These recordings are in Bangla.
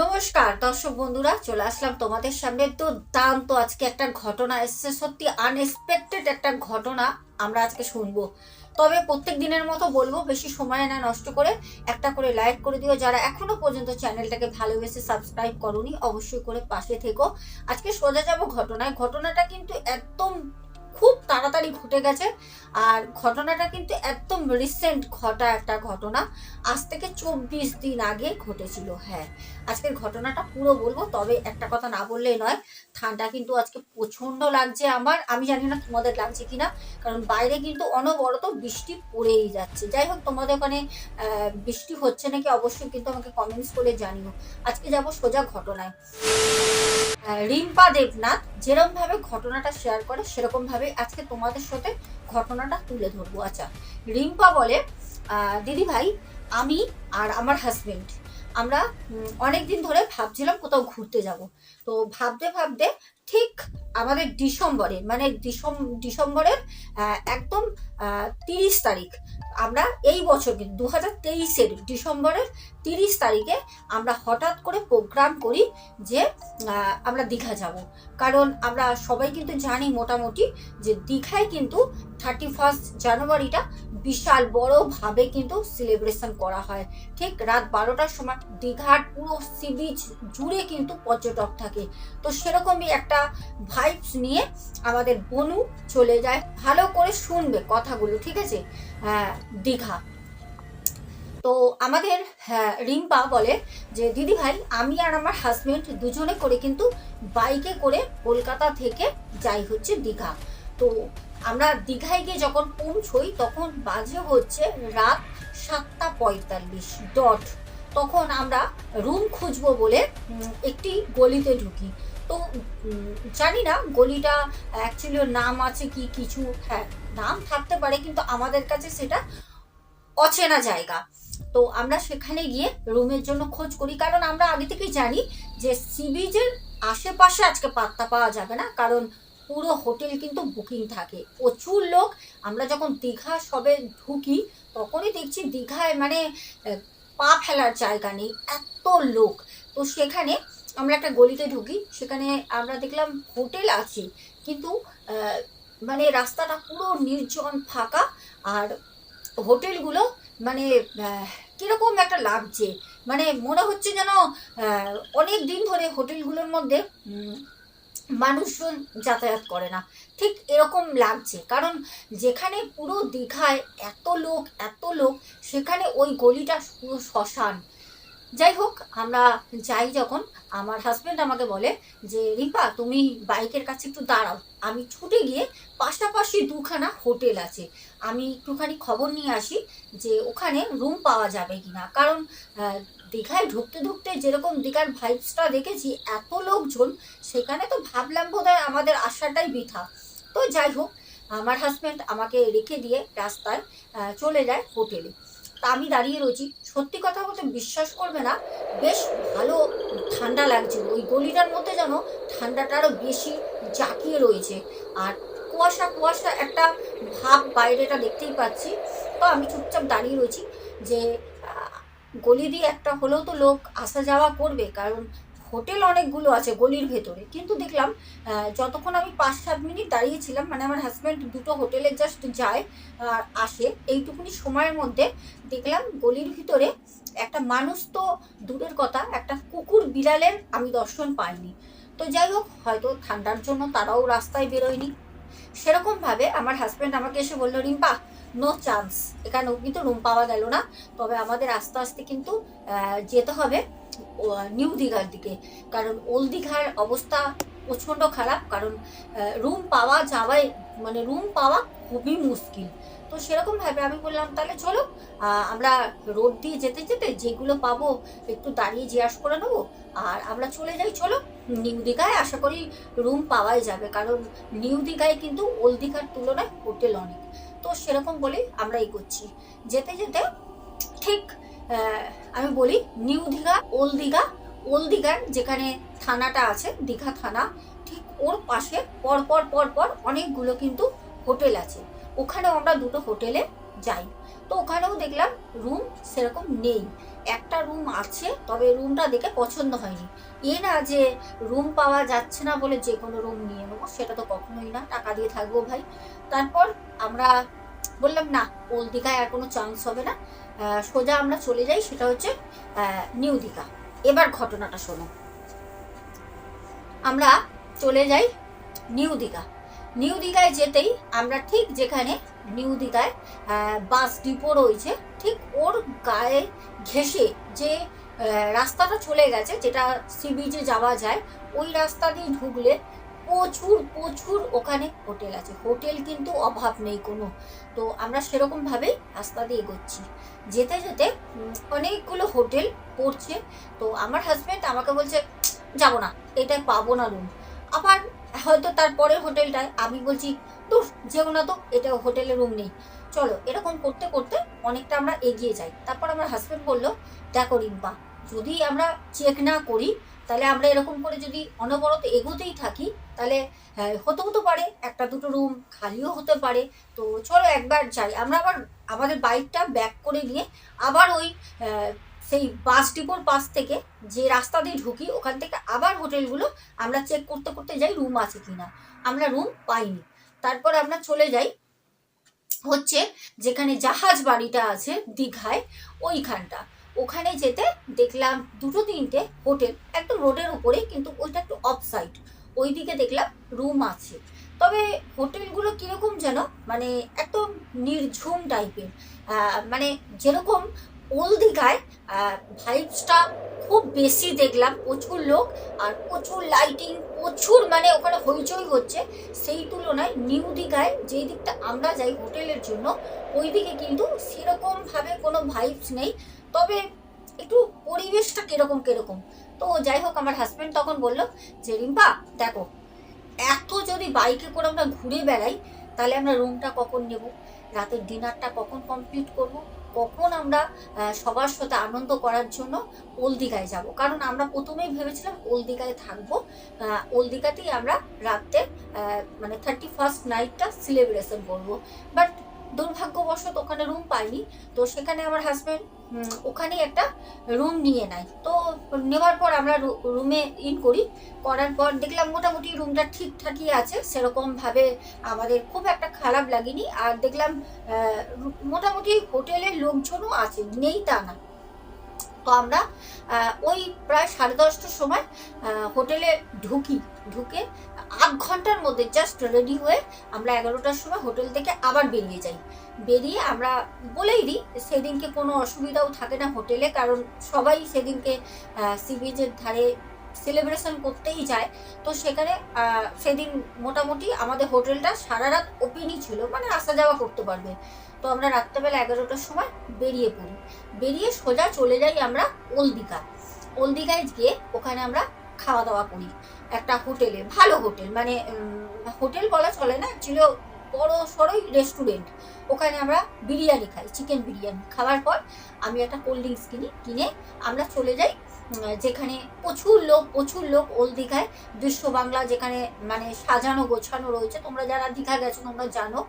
নমস্কার, দর্শক বন্ধুরা, চলে আসলাম তোমাদের সামনে। তো দাম তো আজকে একটা ঘটনা এসছে, সত্যি আনএক্সপেক্টেড একটা ঘটনা আমরা আজকে শুনব। তবে প্রত্যেক দিনের মতো বলব, বেশি সময় না, নষ্ট করে একটা করে লাইক করে দিও। যারা এখনও পর্যন্ত চ্যানেলটাকে ভালোবেসে সাবস্ক্রাইব করনি, অবশ্যই করে পাশে থেকো। আজকে সোজা যাব ঘটনায়। ঘটনাটা কিন্তু একদম খুব তাড়াতাড়ি ঘটে গেছে, আর ঘটনাটা কিন্তু একদম রিসেন্ট ঘটা একটা ঘটনা। আজ থেকে চব্বিশ দিন আগে ঘটেছিল হ্যাঁ। আজকের ঘটনাটা পুরো বলব, তবে একটা কথা না বললেই নয় ঠান্ডা কিন্তু আজকে প্রচণ্ড লাগছে আমার। আমি জানি না তোমাদের লাগছে কিনা, কারণ বাইরে কিন্তু অনবরত বৃষ্টি পড়েই যাচ্ছে। যাই হোক, তোমাদের ওখানে বৃষ্টি হচ্ছে নাকি অবশ্যই কিন্তু আমাকে কমেন্টস করে জানিও। আজকে যাব সোজা ঘটনায়। রিম্পা দেবনাথ যেরকম ভাবে ঘটনাটা শেয়ার করে, সেরকম ভাবে আজকে তোমাদের সাথে ঘটনাটা তুলে ধরবো। আচ্ছা রিম্পা বলে দিদি ভাই আমি আর আমার হাজবেন্ড আমরা অনেক দিন ধরে ভাবছিলাম কোথাও ঘুরতে যাব। তো ভাবতে ভাবতে ঠিক আমাদের ডিসেম্বরে মানে ডিসেম- ডিসেম্বরের আহ, একদম তিরিশ তারিখ। আমরা এই বছর কিন্তু দু হাজার তেইশের ডিসেম্বরের তিরিশ তারিখে আমরা হঠাৎ করে প্রোগ্রাম করি যে আমরা দীঘা যাব। কারণ আমরা সবাই কিন্তু জানি মোটামুটি যে দীঘায় কিন্তু থার্টি ফার্স্ট জানুয়ারিটা বিশাল বড়ভাবে কিন্তু সেলিব্রেশন করা হয়। ঠিক রাত বারোটার সময় দীঘার পুরো সি বিচ জুড়ে কিন্তু পর্যটক থাকে। তো সেরকমই একটা ভাইবস নিয়ে আমাদের বনু চলে যায়। ভালো করে শুনবে কথাগুলো ঠিক আছে? হ্যাঁ দীঘা। তো আমাদের হ্যাঁ, রিম্পা বলে যে দিদি ভাই আমি আর আমার হাজবেন্ড দুজনে করে কিন্তু বাইকে করে কলকাতা থেকে যাই হচ্ছে দীঘা। তো আমরা দীঘায় গিয়ে যখন পৌঁছই তখন বাজে হচ্ছে রাত সাতটা পঁয়তাল্লিশ ডট তখন আমরা রুম খুঁজবো বলে একটি গলিতে ঢুকি। তো জানি না, গলিটা অ্যাকচুয়ালি নাম আছে কি কিছু হ্যাঁ নাম থাকতে পারে কিন্তু আমাদের কাছে সেটা অচেনা জায়গা। তো আমরা সেখানে গিয়ে রুমের জন্য খোঁজ করি, কারণ আমরা আগে থেকেই জানি যে সি বিচের আশেপাশে আজকে পাত্তা পাওয়া যাবে না, কারণ পুরো হোটেল কিন্তু বুকিং থাকে। প্রচুর লোক, আমরা যখন দীঘা সবে ঢুকি, তখনই দেখছি দীঘায় মানে পা ফেলার জায়গা নেই, এত লোক। তো সেখানে আমরা একটা গলিতে ঢুকি, সেখানে আমরা দেখলাম হোটেল আছে, কিন্তু মানে রাস্তাটা পুরো নির্জন, ফাঁকা, আর হোটেলগুলো মানে কীরকম একটা লাগছে মানে মনে হচ্ছে যেন অনেক দিন ধরে হোটেলগুলোর মধ্যে মানুষজন যাতায়াত করে না। ঠিক এরকম লাগছে, কারণ যেখানে পুরো দীঘায় এত লোক এত লোক, সেখানে ওই গলিটা পুরো শ্মশান। যাই হোক, আমরা যাই যখন, আমার হাজব্যান্ড আমাকে বলে যে, রিম্পা, তুমি বাইকের কাছে একটু দাঁড়াও। আমি ছুটে গিয়ে পাশাপাশি দুখানা হোটেল আছে। আমি একটুখানি খবর নিয়ে আসি যে, ওখানে রুম পাওয়া যাবে কি না কারণ দীঘায় ঢুকতে ঢুকতে যেরকম দীঘার ভাইবসটা দেখেছি, এত লোকজন, সেখানে তো ভাবলাম বোধহয় আমাদের আশাটাই বৃথা। তো যাই হোক, আমার হাজব্যান্ড আমাকে রেখে দিয়ে রাস্তায় চলে যায় হোটেলে। তা আমি দাঁড়িয়ে রয়েছি। সত্যি কথা বলতে বিশ্বাস করবে না। বেশ ভালো ঠান্ডা লাগছে। ওই গলিটার মধ্যে যেন ঠান্ডাটা আরও বেশি জাঁকিয়ে রয়েছে। আর কুয়াশা কুয়াশা একটা ভাব বাইরেটা দেখতেই পাচ্ছি। তো আমি চুপচাপ দাঁড়িয়ে রয়েছি যে গলি দিয়ে একটা হলেও তো লোক আসা যাওয়া করবে। কারণ হোটেল অনেকগুলো আছে গলির ভেতরে। কিন্তু দেখলাম যতক্ষণ আমি পাঁচ, সাত মিনিট দাঁড়িয়েছিলাম মানে আমার হাজব্যান্ড দুটো হোটেলে জাস্ট যায় আর আসে, এইটুকুনি সময়ের মধ্যে দেখলাম গলির ভিতরে একটা মানুষ তো দূরের কথা, একটা কুকুর বিড়ালের আমি দর্শন পাইনি। তো যাই হোক, হয়তো ঠান্ডার জন্য তারাও রাস্তায় বেরোয়নি। সেরকমভাবে আমার হাজব্যান্ড আমাকে এসে বলল, রিম্পা নো চান্স এখানেও কিন্তু রুম পাওয়া গেল না। তবে আমাদের আস্তে আস্তে কিন্তু যেতে হবে। নিউ দীঘার দিকে। কারণ ওল্ড দীঘার অবস্থা প্রচণ্ড খারাপ, কারণ রুম পাওয়া যাওয়াই মানে রুম পাওয়া খুবই মুশকিল। তো সেরকমভাবে আমি বললাম, তাহলে চলো আমরা রোড দিয়ে যেতে যেতে যেগুলো পাবো একটু দাঁড়িয়ে জিজ্ঞাস করে নেব। আর আমরা চলে যাই, চলো, নিউ দীঘায়। আশা করি রুম পাওয়াই যাবে, কারণ নিউ দীঘায় কিন্তু ওল্ড দীঘার তুলনায় হোটেল অনেক। তো সেরকম বলে আমরা এগোচ্ছি। যেতে যেতে ঠিক আমি বলি new Digha, old Digha. Old দীঘার যেখানে থানাটা আছে, দীঘা থানা, ঠিক ওর পাশে পরপর পর পর পর অনেকগুলো কিন্তু হোটেল আছে। ওখানেও আমরা দুটো হোটেলে যাই। তো ওখানেও দেখলাম রুম সেরকম নেই। একটা রুম আছে, তবে রুমটা দেখে পছন্দ হয়নি। এ না যে রুম পাওয়া যাচ্ছে না বলে যে কোনো রুম নিয়ে নেব, সেটা তো কখনোই না, টাকা দিয়ে থাকব ভাই। তারপর আমরা বললাম, না, ওল্ড দীঘায় আর কোনো চান্স হবে না। সোজা আমরা চলে যাই, সেটা হচ্ছে নিউ দীঘা। এবার ঘটনাটা শোনো। আমরা চলে যাই নিউ দীঘা। নিউ দীঘায় যেতেই আমরা ঠিক যেখানে নিউ দীঘায় বাস ডিপো রয়েছে, ঠিক ওর গায়ে ঘেসে যে রাস্তাটা চলে গেছে, যেটা সি বিচে যাওয়া যায়, ওই রাস্তা দিয়ে ঢুকলে প্রচুর প্রচুর ওখানে হোটেল আছে। হোটেল কিন্তু অভাব নেই কোনো। তো আমরা সেরকমভাবেই রাস্তা দিয়ে এগোচ্ছি। যেতে যেতে অনেকগুলো হোটেল পড়ছে। তো আমার হাজব্যান্ড আমাকে বলছে, যাব না এটাই পাবো না রুম আবার হয়তো তারপরের হোটেলটায় আমি বলছি, দূর, যেও না তো, এটা হোটেলে রুম নেই। চলো, এরকম করতে করতে অনেকটা আমরা এগিয়ে যাই। তারপর আমার হাজব্যান্ড বলল, দেখো রিম্পা, যদি আমরা চেক না করি তাহলে আমরা এরকম করে যদি অনবরত এগোতেই থাকি তাহলে আহ, হতে হতে পারে একটা দুটো রুম খালিও হতে পারে। তো চলো একবার যাই। আমরা আবার আমাদের বাইকটা ব্যাক করে নিয়ে আবার ওই সেই বাস ডিপোর পাশ থেকে যে রাস্তা দিয়ে ঢুকি ওখান থেকে আবার হোটেলগুলো আমরা চেক করতে করতে যাই রুম আছে কিনা। আমরা রুম পাইনি। তারপর আমরা চলে যাই হচ্ছে যেখানে জাহাজ বাড়িটা আছে দীঘায় ওইখানটা। ওখানে যেতে দেখলাম দুটো তিনটে হোটেল, একদম রোডের উপরে কিন্তু ওইটা একটু অফ সাইড ওইদিকে দেখলাম রুম আছে। তবে হোটেলগুলো কীরকম যেন মানে একদম নির্ঝুম টাইপের মানে যেরকম ওল দীঘায় ভাইবসটা খুব বেশি দেখলাম, প্রচুর লোক আর প্রচুর লাইটিং প্রচুর মানে ওখানে হইচই হচ্ছে। সেই তুলনায় নিউ দীঘায় যেই দিকটা আমরা যাই হোটেলের জন্য ওই দিকে কিন্তু সেরকমভাবে কোনো ভাইবস নেই। তবে একটু পরিবেশটা কীরকম কীরকম? তো যাই হোক আমার হাজব্যান্ড তখন বলল যে রিম্পা দেখো এত যদি বাইকে করে আমরা ঘুরে বেড়াই তাহলে আমরা রুমটা কখন নেব? রাতের ডিনারটা কখন কমপ্লিট করব? কখন আমরা সবার সাথে আনন্দ করার জন্য ওল্ড দীঘায় যাব? কারণ আমরা প্রথমেই ভেবেছিলাম ওল্ড দীঘায় থাকব। আহ, ওল্ড দীঘাতেই আমরা রাতে মানে থার্টি ফার্স্ট নাইটটা সেলিব্রেশন করব। বাট দুর্ভাগ্যবশত ওখানে রুম পাইনি। তো সেখানে আমার হাজব্যান্ড ওখানেই একটা রুম নিয়ে নেয়। তো নেওয়ার পর আমরা রুমে ইন করি। করার পর দেখলাম মোটামুটি রুমটা ঠিকঠাকই আছে। সেরকমভাবে আমাদের খুব একটা খারাপ লাগেনি। আর দেখলাম মোটামুটি হোটেলের লোকজনও আছে নেই তা না। তো আমরা ওই প্রায় সাড়ে দশটার সময় হোটেলে ঢুকি। ঢুকে আধ ঘণ্টার মধ্যে জাস্ট রেডি হয়ে আমরা এগারোটার সময় হোটেল থেকে আবার বেরিয়ে যাই। বেরিয়ে আমরা বলেই দিই, সেদিনকে কোনো অসুবিধাও থাকে না হোটেলে কারণ সবাই সেদিনকে সি বিচের ধারে সেলিব্রেশন করতেই যায়। তো সেখানে সেদিন মোটামুটি আমাদের হোটেলটা সারা রাত ওপেনই ছিল মানে আসা যাওয়া করতে পারবে। তো আমরা রাত্রেবেলা এগারোটার সময় বেরিয়ে পড়ি। বেরিয়ে সোজা চলে যাই আমরা ওলদিঘা। ওলদিঘায় গিয়ে ওখানে আমরা খাওয়া দাওয়া করি। একটা হোটেলে, ভালো হোটেল মানে হোটেল বলা চলে না, ছিল বড় সড়ই রেস্টুরেন্ট ওখানে আমরা বিরিয়ানি খাই চিকেন বিরিয়ানি। খাওয়ার পর আমি একটা কোল্ড ড্রিঙ্কস কিনি, কিনে আমরা চলে যাই যেখানে প্রচুর লোক প্রচুর লোক ওল দীঘায়। বিশ্ব বাংলা যেখানে মানে সাজানো, গোছানো রয়েছে, তোমরা যারা দীঘা গেছো, তোমরা জানো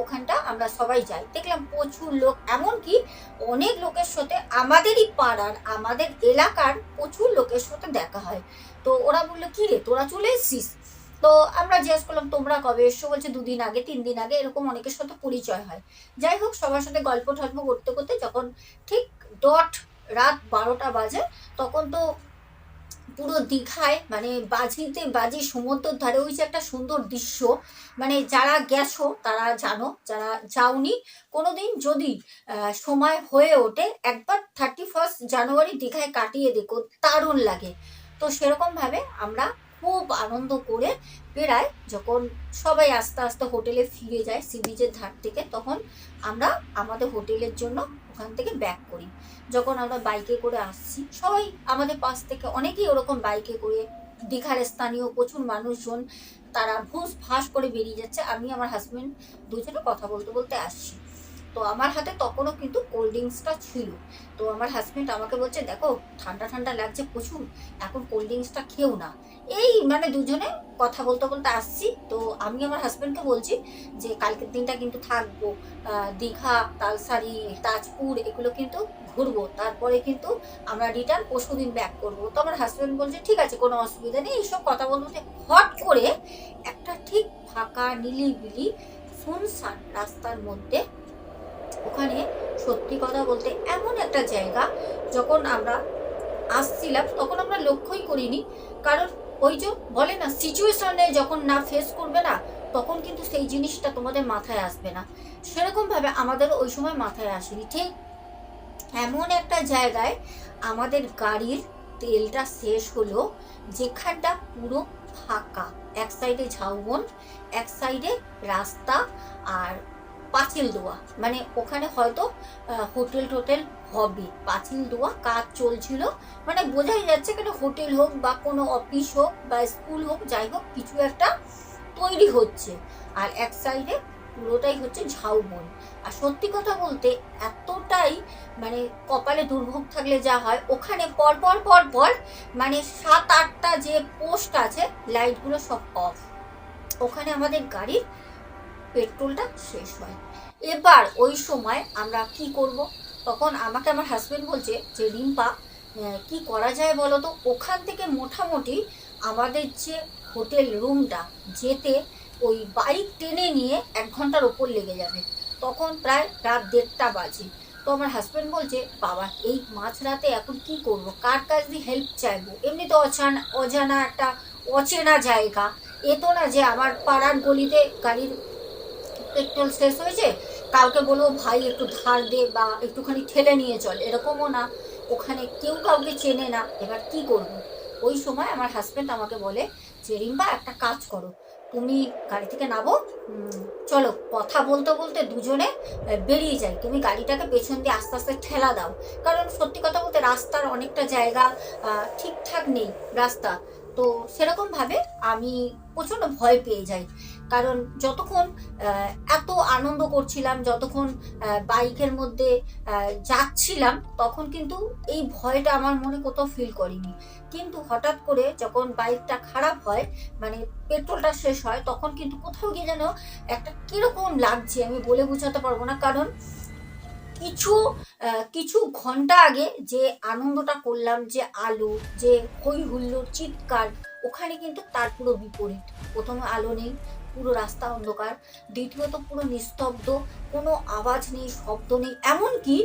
ওখানটা আমরা সবাই যাই। দেখলাম প্রচুর লোক, এমনকি অনেক লোকের সাথে আমাদেরই পাড়ার, আমাদের এলাকার প্রচুর লোকের সাথে দেখা হয়। তো ওরা বলল কি রে তোরা চলে এসছিস? তো আমরা জিজ্ঞেস করলাম তোমরা কবে এসছো? বলছে দুদিন আগে তিন দিন আগে এরকম অনেকের সাথে পরিচয় হয়। যাই হোক সবার সাথে গল্প টল্প করতে করতে যখন ঠিক ডট রাত বারোটা বাজে তখন তো পুরো দীঘায় মানে বাজিতে বাজি সমুদ্রের ধারে ওই যে একটা সুন্দর দৃশ্য মানে যারা গেছো তারা জানো যারা যাওনি কোনোদিন যদি আহ, সময় হয়ে ওঠে একবার থার্টি ফার্স্ট জানুয়ারি দীঘায় কাটিয়ে দেখো দারুণ লাগে। তো সেরকমভাবে আমরা খুব আনন্দ করে বেড়াই যখন সবাই আস্তে আস্তে হোটেলে ফিরে যায় সি বিচের ধার থেকে, তখন আমরা আমাদের হোটেলের জন্য ওখান থেকে ব্যাক করি। যখন আমরা বাইকে করে আসছি, সবাই আমাদের পাশ থেকে অনেকেই ওরকম বাইকে করে, দীঘার স্থানীয় প্রচুর মানুষজন, তারা ভুস ফাঁস করে বেরিয়ে যাচ্ছে। আমি আমার হাজব্যান্ড দুজনে কথা বলতে বলতে আসছি। তো আমার হাতে তখনও কিন্তু কোল্ড ড্রিঙ্কসটা ছিল। তো আমার হাজব্যান্ড আমাকে বলছে, দেখো, ঠান্ডা ঠান্ডা লাগছে প্রচুর, এখন কোল্ড ড্রিঙ্কসটা খেও না। এই মানে দুজনে কথা বলতে বলতে আসছি। তো আমি আমার হাজব্যান্ডকে বলছি যে, কালকের দিনটা কিন্তু থাকব দীঘা, তালসারি, তাজপুর, এগুলো কিন্তু ঘুরবো। তারপরে কিন্তু আমরা রিটার্ন পরশু দিন ব্যাক করব। তো আমার হাজব্যান্ড বলছে, ঠিক আছে, কোনো অসুবিধা নেই। এইসব কথা বলতে হট করে একটা ঠিক ফাঁকা নিলিবিলি শুনশান রাস্তার মধ্যে ওখানে সত্যি কথা বলতে এমন একটা জায়গা যখন আমরা আসছিলাম, তখন আমরা লক্ষ্যই করিনি। কারণ ওই যে বলে না সিচুয়েশনে যখন না ফেস করবে না, তখন কিন্তু সেই জিনিসটা তোমাদের মাথায় আসবে না। সেরকমভাবে আমাদের ওই সময় মাথায় আসেনি। ঠিক এমন একটা জায়গায় আমাদের গাড়ির তেলটা শেষ হলো, যেখানটা পুরো ফাঁকা। এক সাইডে ঝাউবন, এক সাইডে রাস্তা আর পাঁচিল দোয়া। মানে ওখানে হয়তো হোটেল টোটেল হবে। পাঁচিল দোয়া কাজ চলছিল। মানে বোঝাই যাচ্ছে কেন হোটেল হোক বা কোনো অফিস হোক বা স্কুল হোক, যাই হোক, কিছু একটা তৈরি হচ্ছে। আর এক সাইডে পুরোটাই হচ্ছে ঝাউবন। আর সত্যি কথা বলতে এতটাই মানে কপালে দুর্ভোগ থাকলে যা হয়, ওখানে পর পর পর পর মানে সাত, আটটা যে পোস্ট আছে, লাইটগুলো সব অফ। ওখানে আমাদের গাড়ির পেট্রোলটা শেষ হয়। এবার ওই সময় আমরা কি করব? তখন আমাকে আমার হাজবেন্ড বলছে যে, রিম্পা কি করা যায় বলো তো? ওখান থেকে মোটামুটি আমাদের যে হোটেল রুমটা, যেতে ওই বাইক টেনে নিয়ে এক ঘণ্টার ওপর লেগে যাবে। তখন প্রায় রাত দেড়টা বাজে। তো আমার হাজব্যান্ড বলছে, বাবা, এই মাঝরাতে এখন কি করব? কার কাছ দিয়ে হেল্প চাইব? এমনি তো অজানা অজানা একটা অচেনা জায়গা। এ তো না যে, আমার পাড়ার গলিতে গাড়ির পেট্রোল শেষ হয়েছে কাউকে বলব ভাই, একটু ধার দে বা একটুখানি ঠেলে নিয়ে চল। এরকমও না, ওখানে কেউ কাউকে চেনে না। এবার কি করব? ওই সময় আমার হাজবেন্ড আমাকে বলে যে রিম্বা একটা কাজ করো। তুমি গাড়ি থেকে নামো চলো, কথা বলতে বলতে দুজনে বেরিয়ে যাই। তুমি গাড়িটাকে পেছন দিয়ে আস্তে আস্তে ঠেলা দাও। কারণ সত্যি কথা বলতে রাস্তার অনেকটা জায়গা ঠিকঠাক নেই রাস্তা। তো সেরকমভাবে আমি প্রচণ্ড ভয় পেয়ে যাই। কারণ যতক্ষণ এত আনন্দ করছিলাম, যতক্ষণ বাইকের মধ্যে যাচ্ছিলাম, তখন কিন্তু এই ভয়টা আমার মনে কোথাও ফিল করিনি। কিন্তু হঠাৎ করে যখন বাইকটা খারাপ হয় মানে পেট্রোলটা শেষ হয়, তখন কিন্তু কোথাও গিয়ে যেন একটা কীরকম লাগছে, আমি বলে বোঝাতে পারব না। কারণ কিছু কিছু ঘণ্টা আগে যে আনন্দটা করলাম, যে আলো, যে হই হুল্লোড় চিৎকার, ওখানে কিন্তু তার পুরো বিপরীত। প্রথমে আলো নেই পুরো রাস্তা অন্ধকার, দ্বিতীয়ত পুরো নিস্তব্ধ, কোনো আওয়াজ নেই, শব্দ নেই। এমনকি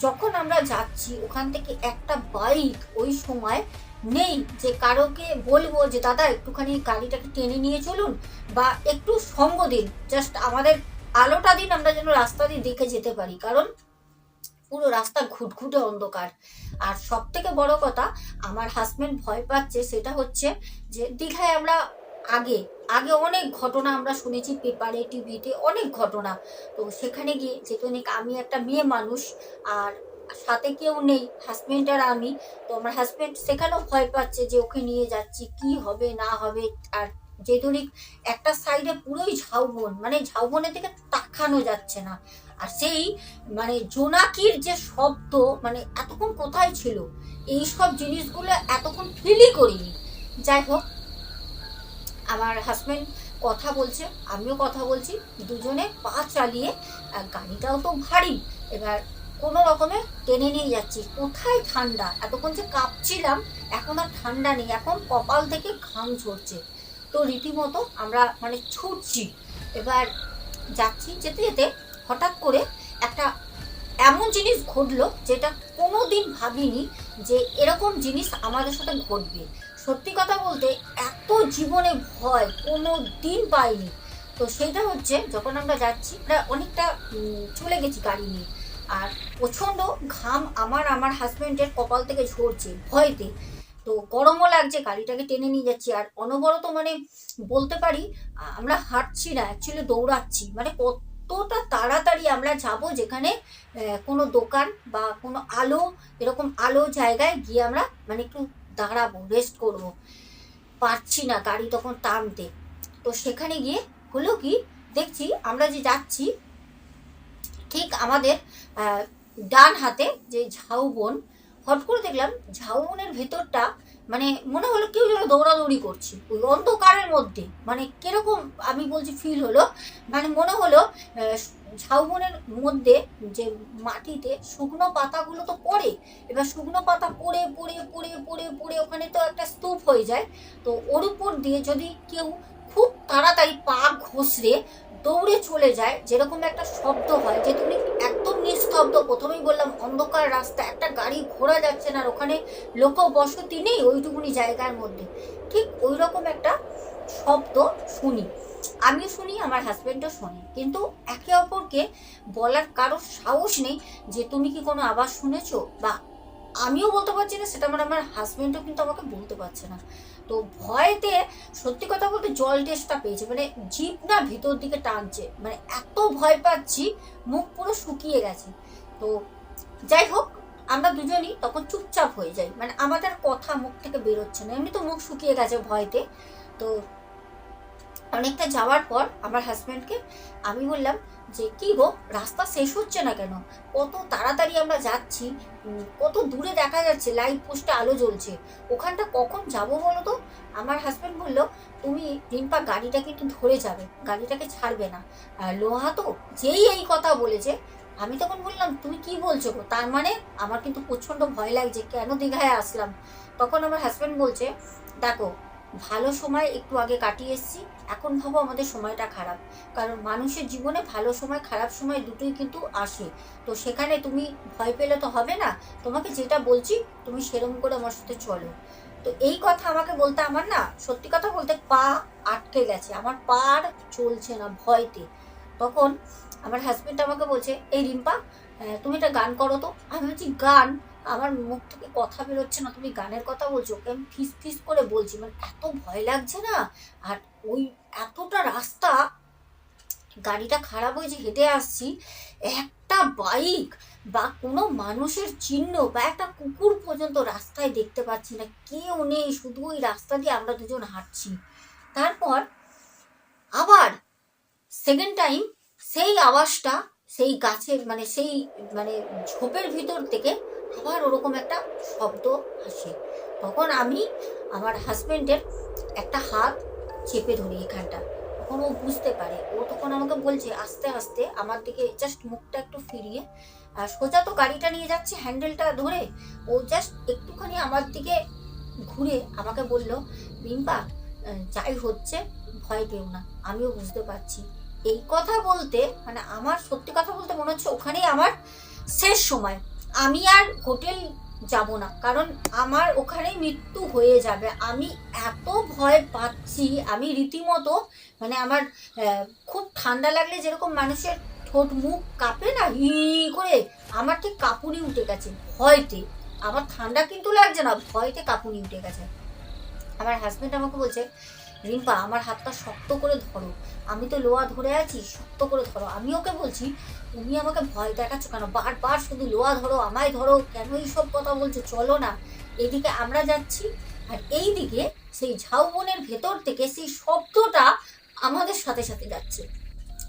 যখন আমরা যাচ্ছি, ওখান থেকে একটা বাইক ওই সময় নেই যে কারোকে বলব যে, দাদা, একটুখানি গাড়িটাকে টেনে নিয়ে চলুন বা একটু সঙ্গ দিন। জাস্ট আমাদের আলোটা দিন, আমরা যেন রাস্তা দিয়ে দেখে যেতে পারি। কারণ পুরো রাস্তা ঘুটঘুটে অন্ধকার। আর সব থেকে বড় কথা, আমার হাজবেন্ড ভয় পাচ্ছে, সেটা হচ্ছে যে, দীঘায় আমরা আগে আগে অনেক ঘটনা আমরা শুনেছি, পেপারে, টিভিতে অনেক ঘটনা। তো সেখানে গিয়ে যেহেতু আমি একটা মেয়ে মানুষ, আর সাথে কেউ নেই হাজবেন্ড আর আমি, তো আমার হাজব্যান্ড সেখানেও ভয় পাচ্ছে যে ওকে নিয়ে যাচ্ছি, কি হবে, না হবে, আর যেহেতু নাকি একটা সাইডে পুরোই ঝাউবন মানে ঝাউবনের দিকে তাকানো যাচ্ছে না। আর সেই মানে জোনাকির যে শব্দ মানে এতক্ষণ কোথায় ছিল? এই সব জিনিসগুলো এতক্ষণ ফিলই করিনি। যাই হোক আমার হাজব্যান্ড কথা বলছে, আমিও কথা বলছি, দুজনে পা চালিয়ে গাড়িটাও তো ভারী, এবার কোনো রকমে টেনে নিয়ে যাচ্ছি। কোথায় ঠান্ডা? এতক্ষণ যে কাঁপছিলাম, এখন আর ঠান্ডা নেই, এখন কপাল থেকে ঘাম ঝরছে। তো রীতিমতো আমরা মানে ছুটছি। এবার যাচ্ছি যেতে যেতে হঠাৎ করে একটা এমন জিনিস ঘটলো যেটা কোনো দিন ভাবিনি যে এরকম জিনিস আমাদের সাথে ঘটবে। সত্যি কথা বলতে এত জীবনে ভয় কোনো দিন পাইনি। তো সেইটা হচ্ছে যখন আমরা যাচ্ছি, প্রায় অনেকটা চলে গেছি গাড়ি নিয়ে। আর প্রচণ্ড ঘাম আমার আমার হাজব্যান্ডের কপাল থেকে ঝরছে ভয়তে। তো গরমও লাগছে, গাড়িটাকে টেনে নিয়ে যাচ্ছি। আর অনবরত মানে বলতে পারি আমরা হাঁটছি না অ্যাকচুয়ালি দৌড়াচ্ছি। মানে কতটা তাড়াতাড়ি আমরা যাব যেখানে কোনো দোকান বা কোনো আলো, এরকম আলো জায়গায় গিয়ে আমরা মানে একটু দাঁড়াবো রেস্ট করব। পারছি না গাড়ি তখন টানতে। তো সেখানে গিয়ে হলো কি, দেখছি আমরা যে যাচ্ছি, ঠিক আমাদের ডান হাতে যে ঝাউবন হট করে দেখলাম ঝাউবনের ভেতরটা মানে মনে হলো কেউ যেন দৌড়াদৌড়ি করছে। ওই অন্ধকারের মধ্যে মানে কীরকম আমি বলছি ফিল হলো মানে মনে হলো ঝাউবনের মধ্যে যে মাটিতে শুকনো পাতাগুলো তো পড়ে, এবার শুকনো পাতা পড়ে পড়ে পড়ে পড়ে পড়ে ওখানে তো একটা স্তূপ হয়ে যায়। তো ওর উপর দিয়ে যদি কেউ খুব তাড়াতাড়ি পা ঘষড়ে দৌড়ে চলে যায়, যেরকম একটা শব্দ হয় যে তুমি একদম নিস্তব্ধ, প্রথমেই বললাম অন্ধকার রাস্তা, একটা গাড়ি ঘোরা যাচ্ছে না আর ওখানে লোক বসতি নেই ওইটুকুনি জায়গার মধ্যে। ঠিক ওই রকম একটা শব্দ শুনি। আমিও শুনি, আমার হাজবেন্ডও শোনে। কিন্তু একে অপরকে বলার কারও সাহস নেই যে তুমি কি কোনো আওয়াজ শুনেছো? বা আমিও বলতে পারছি না, সেটা মানে আমার হাজবেন্ডও কিন্তু আমাকে বলতে পারছে না। তো ভয়েতে সত্যি কথা বলতে জল টেস্টটা পেয়েছে। মানে জিভ না ভেতর দিকে টানছে। মানে এত ভয় পাচ্ছি, মুখ পুরো শুকিয়ে গেছে। তো যাই হোক, আমরা দুজনই তখন চুপচাপ হয়ে যাই। মানে আমাদের কথা মুখ থেকে বেরোচ্ছে না। এমনি তো মুখ শুকিয়ে গেছে ভয়তে। তো অনেকটা যাওয়ার পর আমার হাজব্যান্ডকে আমি বললাম যে, কি গো, রাস্তা শেষ হচ্ছে না কেন? কত তাড়াতাড়ি আমরা যাচ্ছি কত দূরে দেখা যাচ্ছে লাইট পোস্টে আলো জ্বলছে। ওখানটা কখন যাব বলো তো? আমার হাজব্যান্ড বলল, তুমি রিম্পা, গাড়িটা কিন্তু ধরে যাবে, গাড়িটাকে ছাড়বে না। আর লোহা তো যেই এই কথা বলেছে, আমি তখন বললাম, তুমি কি বলছো গো? তার মানে আমার কিন্তু প্রচণ্ড ভয় লাগছে, কেন দীঘায় আসলাম? তখন আমার হাজব্যান্ড বলছে, দেখো, ভালো সময় একটু আগে কাটিয়ে এসেছি এখন ভাবো আমাদের সময়টা খারাপ। কারণ মানুষের জীবনে ভালো সময়, খারাপ সময় দুটোই কিন্তু আসে। তো সেখানে তুমি ভয় পেলে তো হবে না। তোমাকে যেটা বলছি, তুমি সেরকম করে আমার সাথে চলো। তো এই কথা আমাকে বলতে আমার না, সত্যি কথা বলতে পা আটকে গেছে। আমার পা আর চলছে না ভয়তে। তখন আমার হাজব্যান্ড আমাকে বলছে, এই রিম্পা তুমি একটা গান করো তো। আমি বলছি, গান? আমার মুখ থেকে কথা বেরোচ্ছে না। তুমি গানের কথা বলছো? ওকে আমি ফিস ফিস করে বলছি মানে এত ভয় লাগছে না? আর ওই এতটা রাস্তা, গাড়িটা খারাপ হয়েছে, হেঁটে আসছি, একটা বাইক বা কোনো মানুষের চিহ্ন বা একটা কুকুর পর্যন্ত রাস্তায় দেখতে পাচ্ছি না। কেউ নেই, শুধু ওই রাস্তা দিয়ে আমরা দুজন হাঁটছি। তারপর আবার সেকেন্ড টাইম সেই আওয়াজটা, সেই গাছের মানে সেই মানে ঝোপের ভিতর থেকে আবার ওরকম একটা শব্দ আসে। তখন আমি আমার হাজব্যান্ডের একটা হাত চেপে ধরি এখানটা। তখন ও বুঝতে পারে। ও তখন আমাকে বলছে, আস্তে আস্তে আমার দিকে জাস্ট মুখটা একটু ফিরিয়ে আর সোজা তো গাড়িটা নিয়ে যাচ্ছে হ্যান্ডেলটা ধরে। ও জাস্ট একটুখানি আমার দিকে ঘুরে আমাকে বলল, রিম্পা যাই হচ্ছে, ভয় পেও না। আমিও বুঝতে পারছি। এই কথা বলতে মানে আমার সত্যি কথা বলতে মনে হচ্ছে ওখানেই আমার শেষ সময়। আমি আর হোটেল যাব না। কারণ আমার ওখানে মৃত্যু হয়ে যাবে। আমি এত ভয় পাচ্ছি, আমি রীতিমতো মানে আমার খুব ঠান্ডা লাগলে যেরকম মানুষের ঠোঁট মুখ কাঁপে না, হি করে আমার ঠিক কাঁপুনি উঠে গেছে ভয়তে। আমার ঠান্ডা কিন্তু লাগছে না, ভয়তে কাঁপুনি উঠে গেছে। আমার হাজব্যান্ড আমাকে বলছে রিম্পা, আমার হাতটা শক্ত করে ধরো। আমি তো লোয়া ধরে আছি, শক্ত করে ধরো। আমি ওকে বলছি, তুমি আমাকে ভয় দেখাচ্ছ কেন? বারবার শুধু লোয়া ধরো, আমায় ধরো। কেন এইসব কথা বলছো? চলো না। এদিকে আমরা যাচ্ছি, আর এইদিকে সেই ঝাউবনের ভেতর থেকে সেই শব্দটা আমাদের সাথে সাথে যাচ্ছে।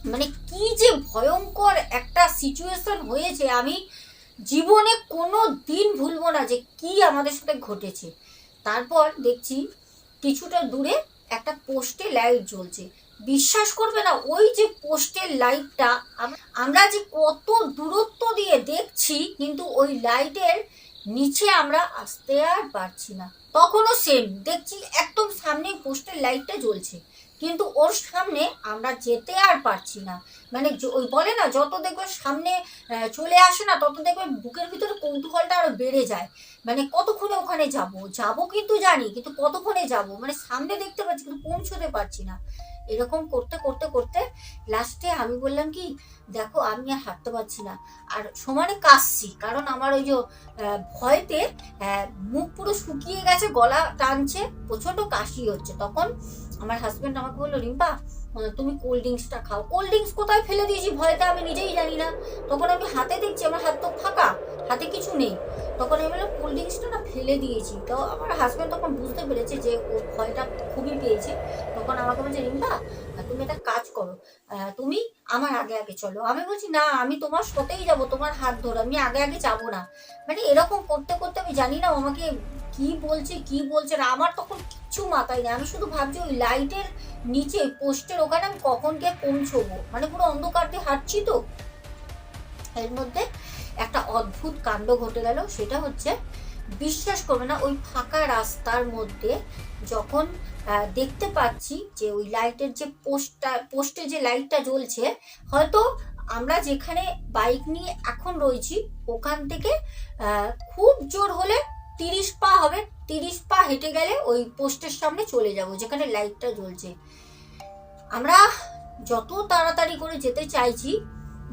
মানে কি যে ভয়ঙ্কর একটা সিচুয়েশন হয়েছে, আমি জীবনে কোনো দিন ভুলবো না যে কি আমাদের সাথে ঘটেছে। তারপর দেখছি, কিছুটা দূরে একটা পোস্টে লাইট জ্বলছে। বিশ্বাস করবে না, ওই যে পোস্টের লাইটটা আমরা যে কত দূরত্ব দিয়ে দেখছি, কিন্তু ওই লাইটের নিচে আমরা আসতে আর পারছি না। তখনও সেম দেখছি একদম সামনে পোস্টের লাইটটা জ্বলছে। কিন্তু ওর সামনে আমরা যেতে আর পারছি না। মানে ওই বলে না, যত দেখবে সামনে চলে আসে না, তত দেখবে বুকের ভিতরে কৌতূহলটা আরও বেড়ে যায়। মানে কতক্ষণে ওখানে যাব? যাব কিন্তু জানি, কিন্তু কতক্ষণে যাব? মানে সামনে দেখতে পাচ্ছি, কিন্তু পৌঁছতে পারছি না। এরকম করতে করতে করতে লাস্টে আমি বললাম কি, দেখো, আমি আর হাঁটতে পারছি না। আর সমানে কাশছি, কারণ আমার ওই যে ভয়তে মুখ পুরো শুকিয়ে গেছে, গলা টানছে প্রচণ্ড কাশি হচ্ছে। তখন আমার হাজবেন্ড আমাকে বলল, রিম্পা তুমি কোল্ড ড্রিঙ্কসটা খাও। কোল্ড ড্রিঙ্কস কোথায় ফেলে দিয়েছি ভয়তে আমি নিজেই জানি না। তখন আমি হাতে দেখছি, আমার হাত তো ফাঁকা, হাতে কিছু নেই। তখন আমি বললাম কোল্ড ড্রিঙ্কসটা না ফেলে দিয়েছি। তো আমার হাজব্যান্ড তখন বুঝতে পেরেছে যে ও ভয়টা খুবই পেয়েছে। তখন আমাকে বলছে, রিম্পা, তুমি একটা কাজ করো। তুমি আমার আগে আগে চলো। আমি বলছি, না, আমি তোমার সাথেই যাব, তোমার হাত ধরে, আমি আগে আগে যাব না। মানে এরকম করতে করতে আমি জানি না আমাকে কি বলছে কি বলছে না। আমার তখন কিচ্ছু মাথায় নেই। আমি শুধু ভাবছি ওই লাইটের নিচে পোস্টের ওখানে আমি কখন গিয়ে পৌঁছবো? মানে পুরো অন্ধকার দিয়ে হাঁটছি তো। এর মধ্যে একটা অদ্ভুত কাণ্ড ঘটে গেল। সেটা হচ্ছে, বিশ্বাস করবে না, ওই ফাঁকা রাস্তার মধ্যে যখন দেখতে পাচ্ছি যে ওই লাইটের যে পোস্টটা, পোস্টে যে লাইটটা জ্বলছে, হয়তো আমরা যেখানে বাইক নিয়ে এখন রয়েছি, ওখান থেকে খুব জোর হলে তিরিশ পা হবে, তিরিশ পা হেঁটে গেলে ওই পোস্টের সামনে চলে যাব, যেখানে লাইটটা জ্বলছে। আমরা যত তাড়াতাড়ি করে যেতে চাইছি,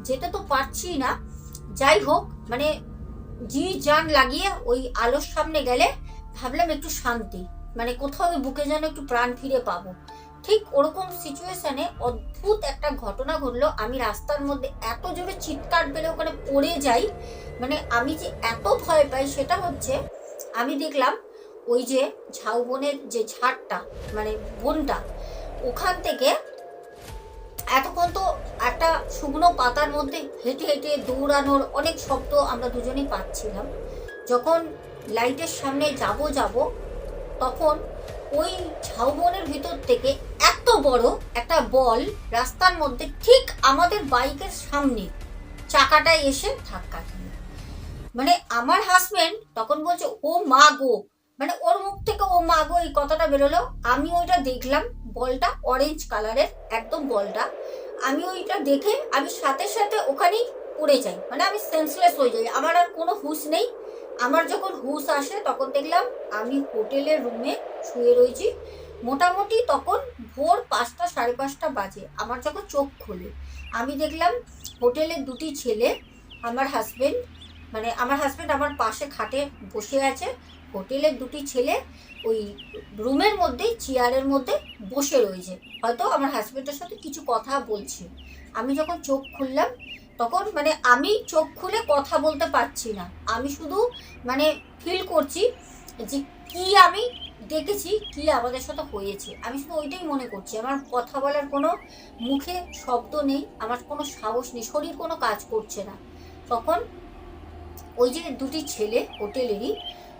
যেতে তো পারছি না। যাই হোক মানে জি জান লাগিয়ে ওই আলোর সামনে গেলে ভাবলাম একটু শান্তি মানে কোথাও বুকে যেন একটু প্রাণ ফিরে পাবো। ঠিক ওরকম সিচুয়েশনে অদ্ভুত একটা ঘটনা ঘটলো। আমি রাস্তার মধ্যে এত জোরে চিৎকার পেলে ওখানে পড়ে যাই মানে আমি যে এত ভয় পাই সেটা হচ্ছে আমি দেখলাম ওই যে ঝাউবনের যে ঝাড়টা মানে বনটা, ওখান থেকে এতক্ষণ তো একটা শুকনো পাতার মধ্যে হেঁটে হেঁটে দৌড়ানোর অনেক শব্দ আমরা দুজনেই পাচ্ছিলাম। যখন লাইটের সামনে যাব যাব, তখন ওই ঝাউবনের ভিতর থেকে এত বড় একটা বল রাস্তার মধ্যে ঠিক আমাদের বাইকের সামনে চাকাটায় এসে ধাক্কা মানে আমার হাজবেন্ড তখন বলছে, ও মা গো। মানে ওর মুখ থেকে, ও মা গো, এই কথাটা বেরোলো। আমি ওইটা দেখলাম, বলটা অরেঞ্জ কালারের একদম বলটা। আমি ওইটা দেখে, আমি সাথে সাথে ওখানেই পড়ে যাই। মানে আমি সেন্সলেস হয়ে যাই। আমার আর কোনো হুঁশ নেই। আমার যখন হুশ আসে, তখন দেখলাম আমি হোটেলের রুমে শুয়ে রয়েছি। মোটামুটি তখন ভোর পাঁচটা, সাড়ে পাঁচটা বাজে। আমার যখন চোখ খোলে, আমি দেখলাম হোটেলের দুটি ছেলে, আমার হাজবেন্ড মানে আমার হাজব্যান্ড আমার পাশে খাটে বসে আছে। হোটেলের দুটি ছেলে ওই রুমের মধ্যে চেয়ারের মধ্যে বসে রয়েছে। হয়তো আমার হাজব্যান্ডের সাথে কিছু কথা বলছে। আমি যখন চোখ খুললাম, তখন মানে আমি চোখ খুলে কথা বলতে পারছি না। আমি শুধু মানে ফিল করছি যে কি আমি দেখেছি, কি আমাদের সাথে হয়েছে। আমি শুধু ওইটাই মনে করছি। আমার কথা বলার কোনো মুখে শব্দ নেই, আমার কোনো সাহস নেই, শরীর কোনো কাজ করছে না। তখন ওই যে দুটি ছেলে হোটেলেরই,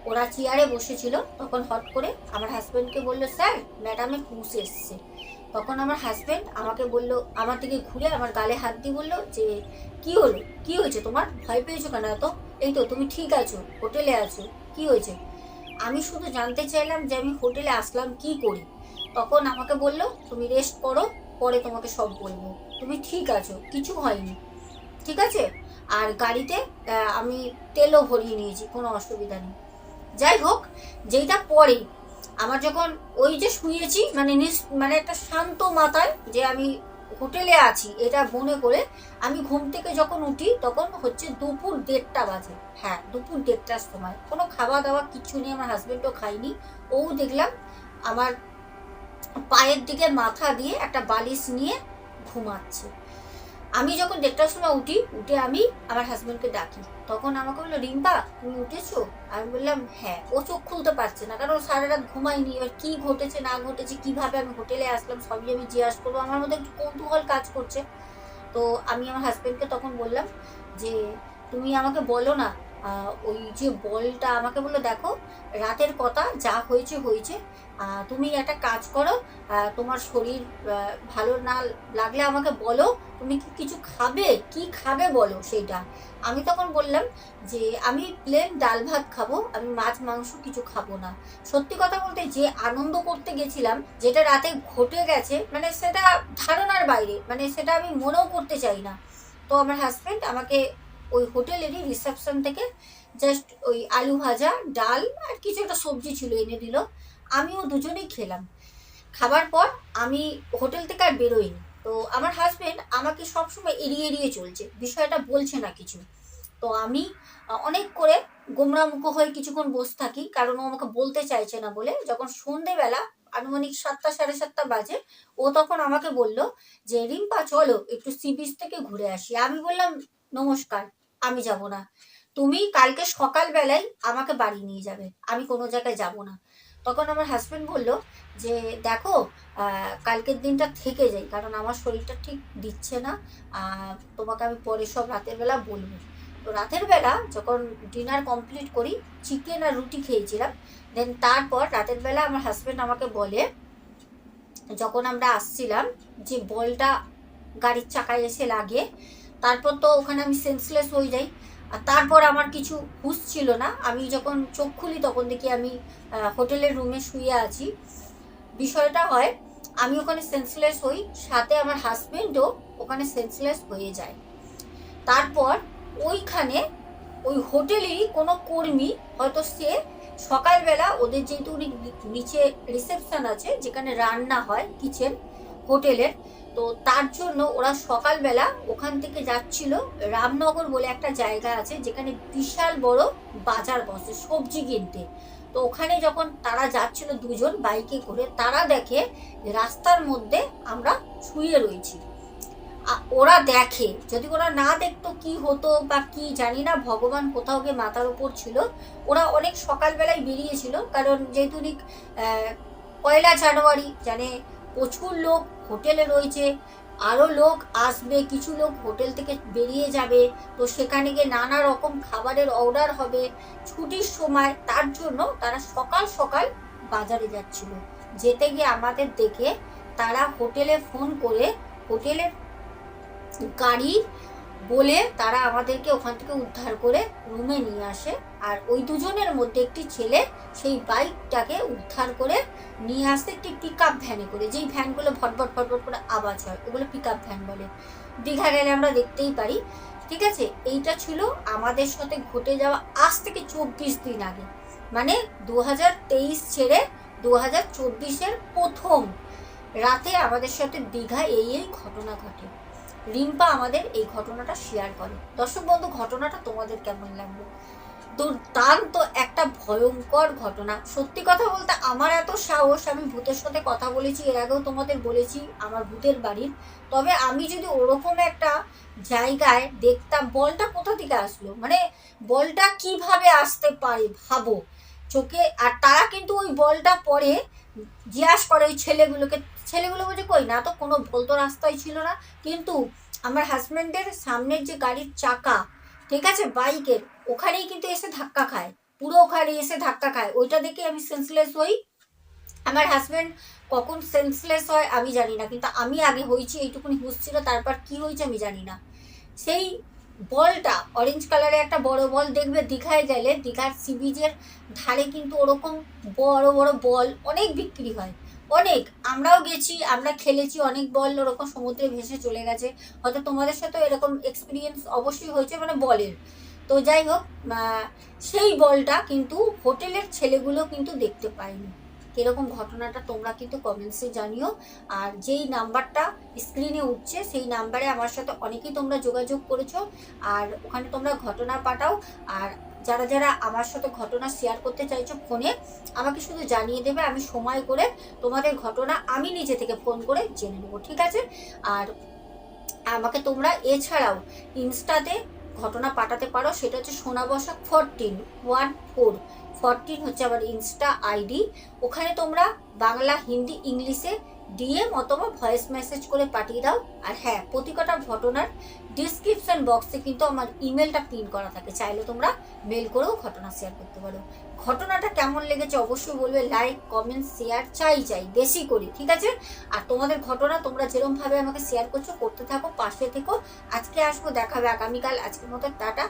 ওরা চেয়ারে বসেছিল, তখন হট করে আমার হাজব্যান্ডকে বলল, স্যার ম্যাডামের হুঁশ এসছে। তখন আমার হাজব্যান্ড আমাকে বলল, আমার দিকে ঘুরে আমার গালে হাত দিয়ে বলল যে, কি হলো? কি হয়েছে তোমার? ভয় পেয়েছ কেন এত? এই তো, তুমি ঠিক আছো, হোটেলে আছো, কি হয়েছে? আমি শুধু জানতে চাইলাম যে আমি হোটেলে আসলাম কি করি। তখন আমাকে বলল, তুমি রেস্ট করো, পরে তোমাকে সব বলব। তুমি ঠিক আছো, কিছু হয়নি। ঠিক আছে? আর গাড়িতে আমি তেলও ভরিয়ে নিয়েছি, কোনো অসুবিধা নেই। যাই হোক যেটা পরে, আমার যখন ওই যে শুয়েছি মানে মানে একটা শান্ত মাথায় যে আমি হোটেলে আছি, এটা মনে করে আমি ঘুম থেকে যখন উঠি, তখন হচ্ছে দুপুর দেড়টা বাজে। হ্যাঁ দুপুর দেড়টার সময়। কোনো খাওয়া দাওয়া কিছু নেই আমার হাজবেন্ডও খাইনি। ও দেখলাম আমার পায়ের দিকে মাথা দিয়ে একটা বালিশ নিয়ে ঘুমাচ্ছে। আমি যখন দেড়টার সময় উঠি, উঠে আমি আমার হাজবেন্ডকে ডাকি। তখন আমাকে বলল, রিম্পা, তুমি উঠেছো? আমি বললাম হ্যাঁ। ও চোখ খুলতে পারছে না, কারণ সারা রাত ঘুমাইনি এবার কি ঘটেছে, না ঘটেছে, কীভাবে আমি হোটেলে আসলাম, সবই আমি জিজ্ঞাস করব। আমার মধ্যে একটু কৌতূহল কাজ করছে। তো আমি আমার হাজবেন্ডকে তখন বললাম যে, তুমি আমাকে বলো না ওই যে বলটা আমাকে বলল, দেখো, রাতের কথা, যা হয়েছে হয়েছে। তুমি একটা কাজ করো তোমার শরীর ভালো না লাগলে আমাকে বলো, তুমি কি কিছু খাবে? কি খাবে বলো সেইটা আমি তখন বললাম যে, আমি প্লেন ডাল ভাত খাব, আমি মাছ, মাংস কিছু খাব না। সত্যি কথা বলতে যে আনন্দ করতে গেছিলাম, যেটা রাতে ঘটে গেছে মানে সেটা ধারণার বাইরে মানে সেটা আমি মনেও করতে চাই না। তো আমার হাজব্যান্ড আমাকে ওই হোটেলেরই রিসেপশন থেকে জাস্ট ওই আলু ভাজা, ডাল আর কিছু একটা সবজি ছিল এনে দিল। আমিও দুজনেই খেলাম। খাবার পর আমি হোটেল থেকে আর বেরোইনি। তো আমার হাজবেন্ড আমাকে সবসময় এড়িয়ে এড়িয়ে চলছে, বিষয়টা বলছে না কিছু। তো আমি অনেক করে গোমরামুখ হয়ে কিছুক্ষণ বসে থাকি, কারণ ও আমাকে বলতে চাইছে না বলে যখন সন্ধেবেলা আনুমানিক সাতটা, সাড়ে সাতটা বাজে, ও তখন আমাকে বলল যে, রিম্পা, চলো একটু সি বিচ থেকে ঘুরে আসি। আমি বললাম, নমস্কার। আমি যাব না। তুমি কালকে সকালবেলায় আমাকে বাড়ি নিয়ে যাবে। আমি কোনো জায়গায় যাব না। তখন আমার হাজব্যান্ড বলল যে, দেখো কালকের দিনটা থেকে যাই, কারণ আমার শরীরটা ঠিক দিচ্ছে না। তোমাকে আমি পরে সব রাতের বেলা বলব। তো রাতের বেলা যখন ডিনার কমপ্লিট করি চিকেন আর রুটি খেয়েছিলাম দেন তারপর রাতের বেলা আমার হাজব্যান্ড আমাকে বলে, যখন আমরা আসছিলাম যে বলটা গাড়ির চাকায় এসে লাগে তারপর তো ওখানে আমি সেন্সলেস হয়ে যাই। আর তারপর আমার কিছু হুঁশ ছিল না। আমি যখন চোখ খুলি তখন দেখি আমি হোটেলের রুমে শুয়ে আছি। বিষয়টা হয়, আমি ওখানে সেন্সলেস হই, সাথে আমার হাজবেন্ডও ওখানে সেন্সলেস হয়ে যায়। তারপর ওইখানে ওই হোটেলেরই কোনো কর্মী, হয়তো সে সকালবেলা ওদের যেহেতু নিচে রিসেপশন আছে, যেখানে রান্না হয় কিচেন হোটেলের তো তার জন্য ওরা সকালবেলা ওখান থেকে যাচ্ছিল রামনগর বলে একটা জায়গা আছে, যেখানে বিশাল বড় বাজার বসে, সবজি কিনতে। তো ওখানে যখন তারা যাচ্ছিল দুজন বাইকে করে, তারা দেখে রাস্তার মধ্যে আমরা শুয়ে রয়েছি। ওরা দেখে, যদি ওরা না দেখতো কি হতো বা কি, জানি না ভগবান কোথাও গিয়ে মাথার উপর ছিল। ওরা অনেক সকালবেলায় বেরিয়েছিল, কারণ যেহেতু পয়লা জানুয়ারি, জানে প্রচুর লোক হোটেলে রয়েছে। আরও লোক আসবে, কিছু লোক হোটেল থেকে বেরিয়ে যাবে। তো সেখানে গিয়ে নানা রকম খাবারের অর্ডার হবে। ছুটির সময় তার জন্য তারা সকাল সকাল বাজারে যাচ্ছিল। যেতে গিয়ে আমাদের দেখে তারা হোটেলে ফোন করে হোটেলের গাড়ি বলে তারা আমাদেরকে ওখান থেকে উদ্ধার করে রুমে নিয়ে আসে। আর ওই দুজনের মধ্যে একটি ছেলে সেই বাইকটাকে উদ্ধার করে নিয়ে আসতে একটি পিক আপ ভ্যানে করে। যেই ভ্যানগুলো ভটভট ভটভট করে আওয়াজ হয়, ওগুলো পিক আপ ভ্যান বলে। দীঘা গেলে আমরা দেখতেই পারি, ঠিক আছে? এইটা ছিল আমাদের সাথে ঘটে যাওয়া আজ থেকে চব্বিশ দিন আগে। মানে দু হাজার তেইশ ছেড়ে দু হাজার চব্বিশের প্রথম রাতে আমাদের সাথে দীঘা এই এই ঘটনা ঘটে। রিম্পা আমাদের এই ঘটনাটা শেয়ার করে। দর্শক বন্ধু, ঘটনাটা তোমাদের কেমন লাগল? দুর্দান্ত একটা ভয়ঙ্কর ঘটনা। সত্যি কথা বলতে আমার এত সাহস, আমি ভূতের সাথে কথা বলেছি, এর আগেও তোমাদের বলেছি আমার ভূতের বাড়ির। তবে আমি যদি ওরকম একটা জায়গায় দেখতাম, বলটা কোথা থেকে আসলো? মানে বলটা কীভাবে আসতে পারে ভাবো। চোখে, আর তারা কিন্তু ওই বলটা পরে জিজ্ঞাসা করে ওই ছেলেগুলোকে ছেলেগুলো বলছে, কই, না তো কোনো বল তো রাস্তায় ছিল না। কিন্তু আমার হাজব্যান্ডের সামনের যে গাড়ির চাকা, ঠিক আছে, বাইকের, ওখানেই কিন্তু এসে ধাক্কা খায়। পুরো ওখানে এসে ধাক্কা খায়। ওইটা দেখে আমি সেন্সলেস হই। আমার হাজব্যান্ড কখন সেন্সলেস হয় আমি জানি না, কিন্তু আমি আগে হয়েছি, এইটুকুনি হুঁশ ছিল, তারপর কি হয়েছে আমি জানি না। সেই বলটা অরেঞ্জ কালারের একটা বড় বল, দেখবে দীঘায় গেলে, দীঘার সি বিচের ধারে কিন্তু ওরকম বড় বড় বল অনেক বিক্রি হয়। অনেক, আমরাও গেছি, আমরা খেলেছি, অনেক বল ওরকম সমুদ্রে ভেসে চলে গেছে। হয়তো তোমাদের সাথেও এরকম এক্সপিরিয়েন্স অবশ্যই হয়েছে মানে বলের। তো যাই হোক সেই বলটা কিন্তু হোটেলের ছেলেগুলো কিন্তু দেখতে পায়নি। কীরকম ঘটনাটা তোমরা কিন্তু কমেন্টসে জানিও। আর যেই নাম্বারটা স্ক্রিনে উঠছে, সেই নাম্বারে আমার সাথে অনেকেই তোমরা যোগাযোগ করেছ। আর ওখানে তোমরা ঘটনা পাঠাও। আর যারা যারা আমার সাথে ঘটনা শেয়ার করতে চাইছো ফোনে আমাকে শুধু জানিয়ে দেবে, আমি সময় করে তোমাদের ঘটনা আমি নিজে থেকে ফোন করে জেনে নেব, ঠিক আছে? আর আমাকে তোমরা এছাড়াও ইনস্টাতে ঘটনা পাঠাতে পারো, সেটা হচ্ছে Sona Basak fourteen one four fourteen হচ্ছে আমার ইনস্টা আইডি। ওখানে তোমরা বাংলা, হিন্দি, ইংলিশে ডিএম অথবা ভয়েস মেসেজ করে পাঠিয়ে দাও। আর হ্যাঁ প্রতি কটা ঘটনার ডিসক্রিপশন বক্সে কিন্তু আমার ইমেলটা পিন করা থাকে। চাইলে তোমরা মেল করেও ঘটনা শেয়ার করতে পারো। ঘটনাটা কেমন লেগেছে অবশ্যই বলবে লাইক কমেন্ট শেয়ার চাই চাই, বেশি করে, ঠিক আছে? আর তোমাদের ঘটনা তোমরা যেরমভাবে আমাকে শেয়ার করছ, করতে থাকো, পাশে থেকো। আজকে আসব দেখাবে আগামীকাল। আজকের মতো টাটা